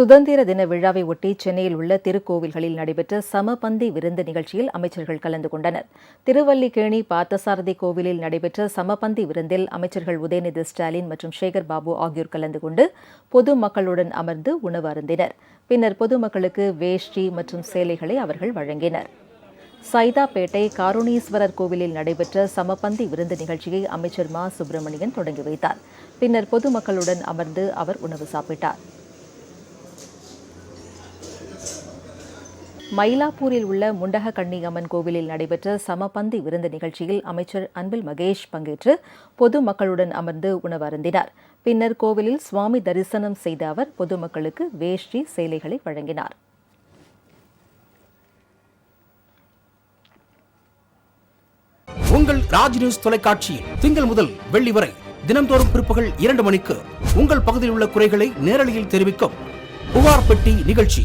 சுதந்திர தின விழாவை ஒட்டி சென்னையில் உள்ள திருக்கோவில்களில் நடைபெற்ற சமபந்தி விருந்து நிகழ்ச்சியில் அமைச்சர்கள் கலந்து கொண்டனர். திருவல்லிக்கேணி பார்த்தசாரதி கோவிலில் நடைபெற்ற சமபந்தி விருந்தில் அமைச்சர்கள் உதயநிதி ஸ்டாலின் மற்றும் சேகர் பாபு ஆகியோர் கலந்து கொண்டு பொதுமக்களுடன் அமர்ந்து உணவு அருந்தினர். பின்னர் பொதுமக்களுக்கு வேஷ்டி மற்றும் சேலைகளை அவர்கள் வழங்கினர். சைதாப்பேட்டை காருணீஸ்வரர் கோவிலில் நடைபெற்ற சமபந்தி விருந்து நிகழ்ச்சியை அமைச்சர் மா. சுப்பிரமணியன் தொடங்கி வைத்தார். பின்னர் பொதுமக்களுடன் அமர்ந்து அவர் உணவு சாப்பிட்டார். மயிலாப்பூரில் உள்ள முண்டக கண்ணியம்மன் கோவிலில் நடைபெற்ற சமபந்தி விருந்து நிகழ்ச்சியில் அமைச்சர் அன்பில் மகேஷ் பங்கேற்று பொதுமக்களுடன் அமர்ந்து உணவு அருந்தினார். பின்னர் கோவிலில் சுவாமி தரிசனம் செய்த அவர் பொதுமக்களுக்கு வேஷ்டி சேலைகளை வழங்கினார். உங்கள் ராஜ் நியூஸ் தொலைக்காட்சியில் திங்கள் முதல் வெள்ளி வரை தினம்தோறும் பிற்பகல் இரண்டு மணிக்கு உங்கள் பகுதியில் உள்ள குறைகளை நேரலையில் தெரிவிக்கும் புகார் பெட்டி நிகழ்ச்சி.